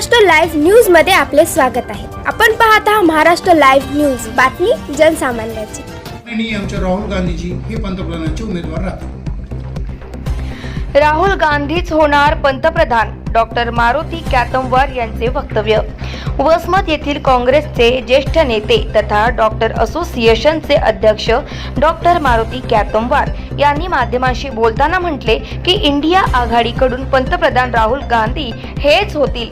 Maharashtra live न्यूजमध्ये आपले स्वागत आहे. आपण पाहत आहात महाराष्ट्र लाईव्ह न्यूज. बातमी जनसामान्याची. आणि राहुल गांधीजी हे पंतप्रधानांचे उमेदवार राहतील. राहुल गांधीच होणार पंतप्रधान. डॉक्टर मारुती कॅतमवार यांचे वक्तव्य. वसमत येथील काँग्रेसचे ज्येष्ठ नेते तथा डॉक्टर असोसिएशनचे अध्यक्ष डॉक्टर मारुती कॅतमवार यांनी माध्यमांशी बोलताना म्हटले की इंडिया आघाडीकडून पंतप्रधान राहुल गांधी हेच होतील.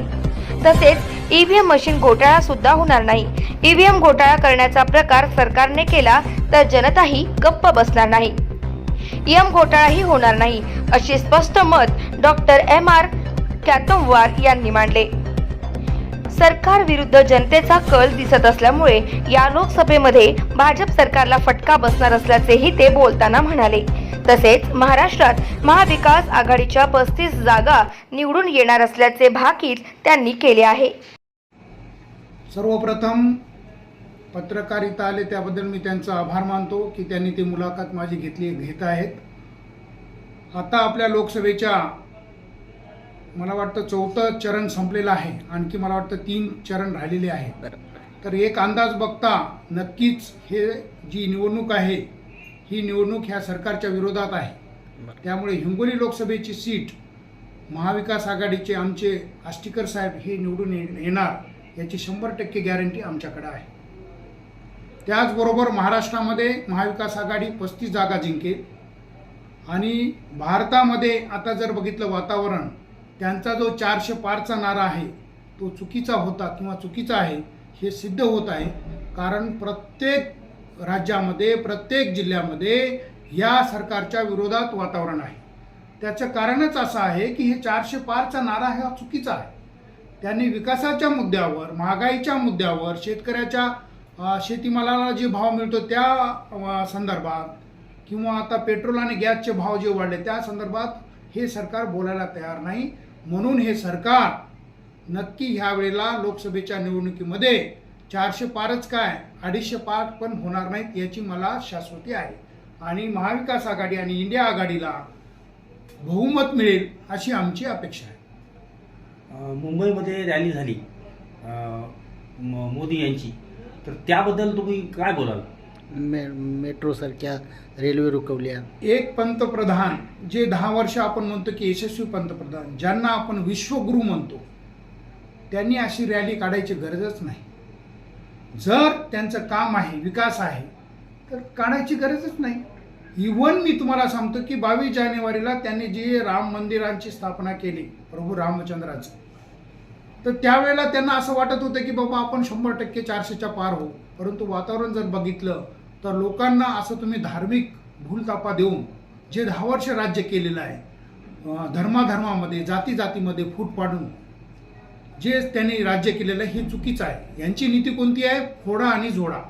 तसेच ईव्हीएम मशीन घोटाळा सुद्धा होणार नाही. ईव्हीएम घोटाळा करण्याचा प्रकार सरकारने केला तर जनताही गप्प बसणार नाही. एम घोटाळाही होणार नाही असे स्पष्ट मत डॉक्टर एम आर कॅतमवार यांनी मांडले. सरकार विरुद्ध जनतेचा कल दिसत असल्यामुळे या लोकसभेमध्ये भाजप सरकारला फटका बसणार असल्याचेही ते बोलताना म्हणाले. तसेच महाराष्ट्रात महाविकास आघाडीच्या पस्तीस जागा निवडून येणार असल्याचे भाकीत त्यांनी केले आहे. सर्वप्रथम पत्रकारिता आले त्याबद्दल मी त्यांचा आभार मानतो की त्यांनी ती मुलाखत माझी घेतली घेत आहेत. आता आपल्या लोकसभेच्या मला वाटतं चौथं चरण संपलेलं आहे. आणखी मला वाटतं तीन चरण राहिलेले आहेत. तर एक अंदाज बघता नक्कीच हे जी निवडणूक आहे ही निवडणूक ह्या सरकारच्या विरोधात आहे. त्यामुळे हिंगोली लोकसभेची सीट महाविकास आघाडीचे आमचे आष्टीकर साहेब हे निवडून ये- येणार याची शंभर टक्के गॅरंटी आमच्याकडे आहे. त्याचबरोबर महाराष्ट्रामध्ये महाविकास आघाडी पस्तीस जागा जिंकेल. आणि भारतामध्ये आता जर बघितलं वातावरण त्यांचा जो चारशे पारचा नारा आहे तो चुकीचा होता किंवा चुकीचा आहे हे सिद्ध होत आहे. कारण प्रत्येक राज्यामध्ये प्रत्येक जिल्ह्यामध्ये या सरकारच्या विरोधात वातावरण आहे. त्याचं कारणच असं आहे की हे चारशे पारचा नारा हा चुकीचा आहे. त्यांनी विकासाच्या मुद्द्यावर महागाईच्या मुद्द्यावर शेतकऱ्याच्या शेतीमालाला जे भाव मिळतो त्या संदर्भात किंवा आता पेट्रोल आणि गॅसचे भाव जे वाढले त्या संदर्भात हे सरकार बोलायला तयार नाही. म्हणून हे सरकार नक्की ह्या वेळेला लोकसभेच्या निवडणुकीमध्ये चारशे पारच काय अडीचशे पार पण होणार नाहीत याची मला शाश्वती आहे. आणि महाविकास आघाडी आणि इंडिया आघाडीला बहुमत मिळेल अशी आमची अपेक्षा आहे. मुंबईमध्ये रॅली झाली म- मोदी यांची. तर त्याबद्दल तुम्ही काय बोलाल? मे मेट्रोसारख्या रेल्वे रुकवल्या. एक पंतप्रधान जे दहा वर्ष आपण म्हणतो की यशस्वी पंतप्रधान ज्यांना आपण विश्वगुरू म्हणतो त्यांनी अशी रॅली काढायची गरजच नाही. जर त्यांचं काम आहे विकास आहे तर काढायची गरजच नाही. इवन मी तुम्हाला सांगतो की बावीस जानेवारीला त्यांनी जे राम मंदिरांची स्थापना केली प्रभू रामचंद्राची तर त्यावेळेला त्यांना असं वाटत होतं की बाबा आपण शंभर टक्के चारशेच्या पार होऊ. परंतु वातावरण जर बघितलं तर लोकांना असं तुम्ही धार्मिक भूलतापा देऊन जे दहा वर्ष राज्य केलेलं आहे धर्माधर्मामध्ये जाती जातीमध्ये फूट पाडून जे त्यांनी राज्य केलेलं आहे हे चुकीचं आहे. यांची नीती कोणती आहे? फोडा आणि जोडा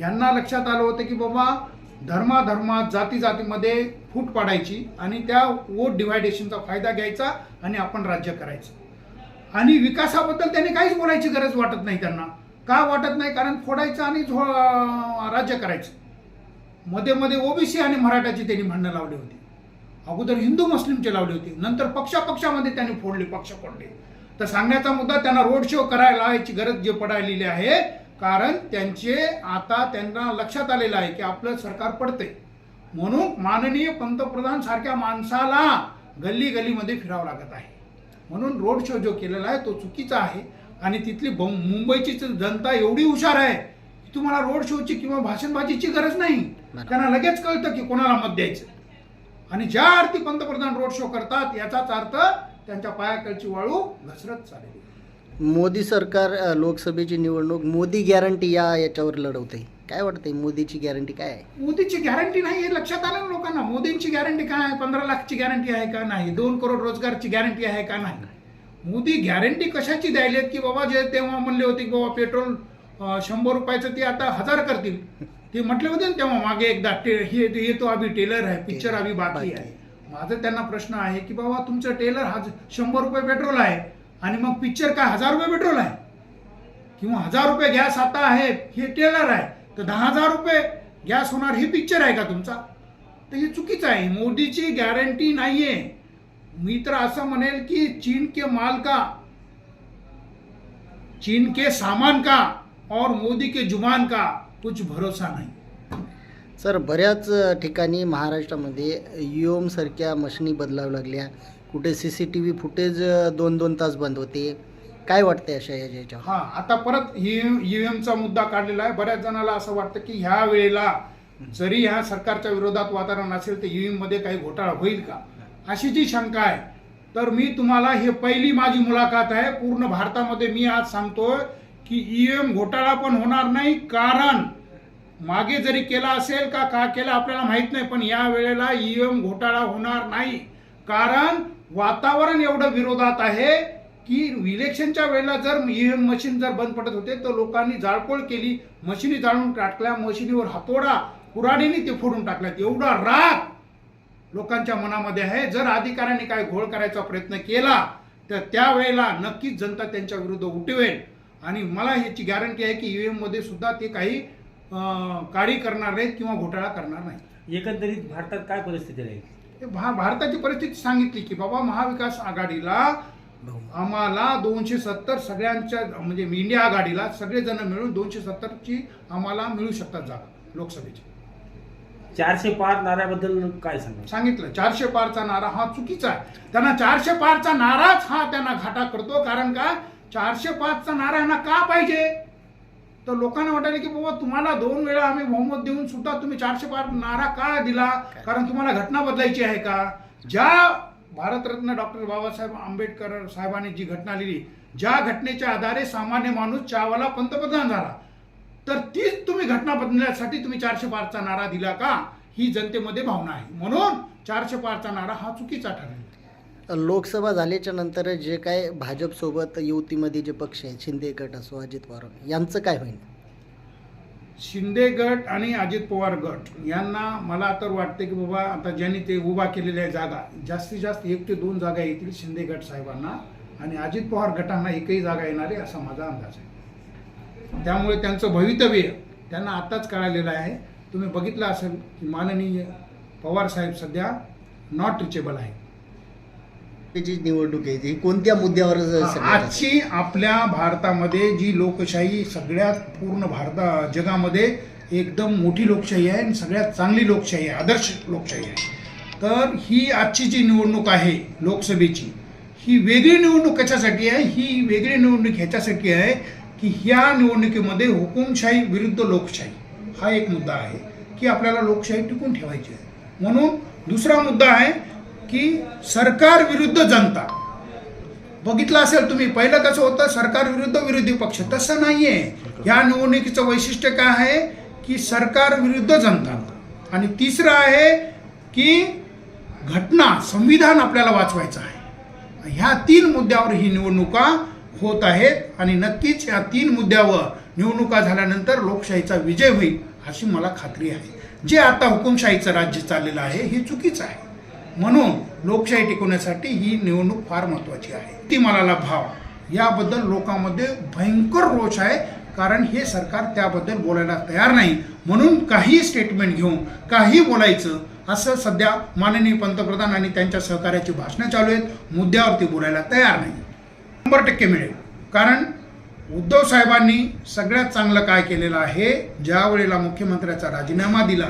यांना लक्षात आलं होतं की बाबा धर्माधर्मात जाती जातीमध्ये फूट पाडायची आणि त्या वोट डिव्हायडेशनचा फायदा घ्यायचा आणि आपण राज्य करायचं. आणि विकासाबद्दल त्यांनी काहीच बोलायची गरज वाटत नाही त्यांना. का वाटत नाही? कारण फोडायचं आणि झो राज्य करायचं. मध्ये मध्ये ओबीसी आणि मराठाची त्यांनी भांडणं लावली होती. अगोदर हिंदू मुस्लिमचे लावले होते. नंतर पक्षापक्षामध्ये त्यांनी फोडले पक्ष फोडले. तर सांगण्याचा मुद्दा त्यांना रोड शो करायला याची गरज जे पडायलेली आहे कारण त्यांचे आता त्यांना लक्षात आलेलं आहे की आपलं सरकार पडते म्हणून माननीय पंतप्रधान सारख्या माणसाला गल्ली गल्लीमध्ये फिरावं लागत आहे. म्हणून रोड शो जो केलेला आहे तो चुकीचा आहे. आणि तिथली मुंबईची जनता एवढी हुशार आहे की तुम्हाला रोड शोची किंवा भाषणबाजीची गरज नाही. त्यांना लगेच कळतं की कोणाला मत द्यायचं. आणि ज्या अर्थी पंतप्रधान रोड शो करतात याचाच अर्थ त्यांच्या पायाकडची वाळू घसरत चालेल. मोदी सरकार लोकसभेची निवडणूक मोदी गॅरंटी या याच्यावर लढवते काय वाटतंय मोदीची गॅरंटी काय आहे? मोदीची गॅरंटी नाही हे लक्षात आलं ना लोकांना. मोदींची गॅरंटी काय आहे? पंधरा लाखची गॅरंटी आहे का नाही? दोन करोड रोजगारची गॅरंटी आहे का नाही? मोदी गॅरंटी कशाची द्यायलेत की बाबा जे तेव्हा म्हणले होते की बाबा पेट्रोल शंभर रुपयाचं ते आता हजार करतील. ते म्हटले होते ना तेव्हा मागे एकदा टे हे हे तो अभि टेलर आहे पिक्चर अभि बाकी आहे. माझा त्यांना प्रश्न आहे की बाबा तुमचं टेलर हा शंभर रुपये पेट्रोल आहे आणि मग पिक्चर काय हजार रुपये पेट्रोल आहे? किंवा हजार रुपये गॅस आता आहे हे टेलर आहे. तर दहा हजार रुपये गॅस होणार हे पिक्चर आहे का तुमचा? तर हे चुकीचं आहे. मोदीची गॅरंटी नाही आहे मी तर असं म्हणेल की चीन के माल का? चीन के सामान का? और मोदी के जुबान का? कुछ भरोसा नाही. सर बऱ्याच ठिकाणी महाराष्ट्रामध्ये युएम सारख्या मशिनी बदलाव लागल्या. कुठे C C T V footage दोन दोन तास बंद होते. काय वाटतंय अशा याच्या हा आता परत ईव्हीएमचा मुद्दा काढलेला आहे. बऱ्याच जणाला असं वाटतं की ह्या वेळेला जरी ह्या सरकारच्या विरोधात वातावरण असेल तर ईव्हीएममध्ये काही घोटाळा होईल का? अशी जी शंका आहे तर मी तुम्हाला हे पहिली माझी मुलाखत आहे. पूर्ण भारतामध्ये मी आज सांगतोय की ईव्हीएम घोटाळा पण होणार नाही कारण मागे जरी केला असेल का का केला आपल्याला माहीत नाही पण या वेळेला ईव्हीएम घोटाळा होणार नाही. कारण वातावरण एवढं विरोधात आहे की इलेक्शनच्या वेळेला जर ईव्हीएम मशीन जर बंद पडत होते तर लोकांनी जाळपोळ केली मशिनी जाळून टाकल्या मशिनीवर हातोडा कुऱ्हाडीने ते फोडून टाकल्यात. एवढा राग लोकांच्या मनामध्ये आहे. जर अधिकाऱ्यांनी काय घोळ करायचा प्रयत्न केला तर त्यावेळेला नक्कीच जनता त्यांच्या विरुद्ध उठवेल आणि मला ह्याची गॅरंटी आहे की ईव्हीएममध्ये सुद्धा ते काही काळी करणार नाहीत किंवा घोटाळा करणार नाही एकंदरीत भारतात काय परिस्थिती राहील? भारताची परिस्थिती सांगितली की बाबा महाविकास आघाडीला आम्हाला दोनशे सत्तर सगळ्यांच्या म्हणजे इंडिया आघाडीला सगळेजण मिळून दोनशे सत्तरची आम्हाला मिळू शकतात जागा लोकसभेची. चारशे पार नाऱ्याबद्दल काय सांगा सांगितलं. चारशे पारचा नारा हा चुकीचा आहे. त्यांना चारशे पारचा नाराच हा त्यांना घाटा करतो कारण का? चारशे पाचचा नारा यांना का पाहिजे? तर लोकांना वाटायला की बाबा तुम्हाला दोन वेळा आम्ही बहुमत देऊन सुद्धा तुम्ही चारशे पार नारा का दिला? कारण तुम्हाला घटना बदलायची आहे का? ज्या भारतरत्न डॉक्टर बाबासाहेब आंबेडकर साहेबांनी जी घटना लिहिली ज्या घटनेच्या आधारे सामान्य माणूस चावाला पंतप्रधान झाला. तर तीच तुम्ही घटना बदलण्यासाठी तुम्ही चारशे पारचा नारा दिला का? ही जनतेमध्ये भावना आहे. म्हणून चारशे पारचा नारा हा चुकीचा ठरला. लोकसभा झाल्याच्यानंतर जे काय भाजपसोबत युतीमध्ये जे पक्ष आहेत शिंदे गट असो अजित पवार यांचं काय होईल? शिंदे गट आणि अजित पवार गट यांना मला तर वाटते की बाबा आता ज्यांनी ते उभा केलेल्या जागा जास्तीत जास्त एक ते दोन जागा येतील शिंदे गट साहेबांना आणि अजित पवार गटांना एकही जागा येणार आहे असा माझा अंदाज आहे. त्यामुळे त्यांचं भवितव्य त्यांना आताच कळालेलं आहे. तुम्ही बघितलं असेल की माननीय पवार साहेब सध्या नॉट रिचेबल आहे त्याची निवडणूक आहे ती. कोणत्या मुद्द्यावर आजची आपल्या भारतामध्ये जी लोकशाही सगळ्यात पूर्ण भारता जगामध्ये एकदम मोठी लोकशाही आहे आणि सगळ्यात चांगली लोकशाही आहे आदर्श लोकशाही आहे. तर ही आजची जी निवडणूक आहे लोकसभेची ही वेगळी निवडणूक कशासाठी आहे? ही वेगळी निवडणूक ह्याच्यासाठी आहे की ह्या निवडणुकीमध्ये हुकुमशाही विरुद्ध लोकशाही. हा एक मुद्दा आहे की आपल्याला लोकशाही टिकून ठेवायची आहे. म्हणून दुसरा मुद्दा आहे की सरकार विरुद्ध जनता. बघितलं असेल तुम्ही पहिलं कसं होतं सरकार विरुद्ध विरोधी पक्ष. तसं नाही आहे या निवडणुकीचं वैशिष्ट्य काय आहे? की सरकार विरुद्ध जनता. आणि तिसरं आहे की घटना संविधान आपल्याला वाचवायचं आहे. ह्या तीन मुद्द्यावर ही निवडणुका होत आहेत आणि नक्कीच या तीन मुद्द्यावर निवडणुका झाल्यानंतर लोकशाहीचा विजय होईल अशी मला खात्री आहे. जे आता हुकुमशाहीचं राज्य चाललेलं आहे हे चुकीचं आहे. म्हणून लोकशाही टिकवण्यासाठी ही निवडणूक फार महत्वाची आहे. ती मनाला भाव याबद्दल लोकांमध्ये भयंकर रोष आहे कारण हे सरकार त्याबद्दल बोलायला तयार नाही. म्हणून काही स्टेटमेंट घेऊन काही बोलायचं असं सध्या माननीय पंतप्रधान आणि त्यांच्या सहकार्याची भाषणं चालू आहेत. मुद्द्यावरती बोलायला तयार नाही. शंभर टक्के मिळेल. कारण उद्धव साहेबांनी सगळ्यात चांगलं काय केलेलं आहे ज्या वेळेला मुख्यमंत्र्याचा राजीनामा दिला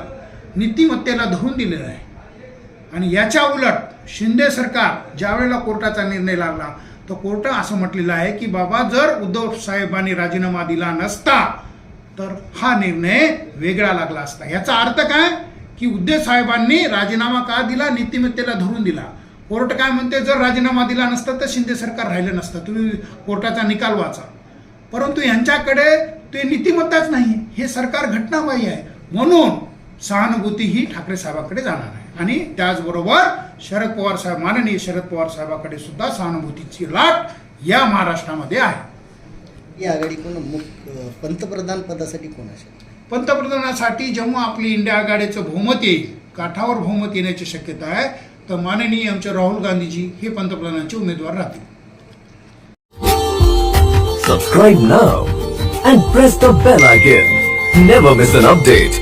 नीतिमत्तेला धरून दिलेलं आहे. आणि याच्या उलट शिंदे सरकार ज्यावेळेला कोर्टाचा निर्णय लागला तर कोर्ट असं म्हटलेलं आहे की बाबा जर उद्धव साहेबांनी राजीनामा दिला नसता तर हा निर्णय वेगळा लागला असता. याचा अर्थ काय? की उद्धव साहेबांनी राजीनामा का दिला? नीतिमत्तेला धरून दिला. कोर्ट काय म्हणते? जर राजीनामा दिला नसता तर शिंदे सरकार राहिलं नसतं. तुम्ही कोर्टाचा निकाल वाचा. परंतु यांच्याकडे ते नीतिमत्ताच नाही. हे सरकार घटनाबाह्य आहे. म्हणून सहानुभूती ही ठाकरे साहेबांकडे जाणार आहे. आणि त्याचबरोबर शरद पवार साहेब माननीय शरद पवार साहेबांकडे सुद्धा सहानुभूतीची लाट या महाराष्ट्रामध्ये आहे. ही आघाडी कोण? पंतप्रधान पदासाठी कोण असेल? पंतप्रधानासाठी जेव्हा आपली इंडिया आघाडीचं बहुमत येईल काठावर बहुमत येण्याची शक्यता आहे. तर माननीय आमचे राहुल गांधीजी हे पंतप्रधानांचे उमेदवार राहतील. Subscribe now and press the bell icon. Never miss an update.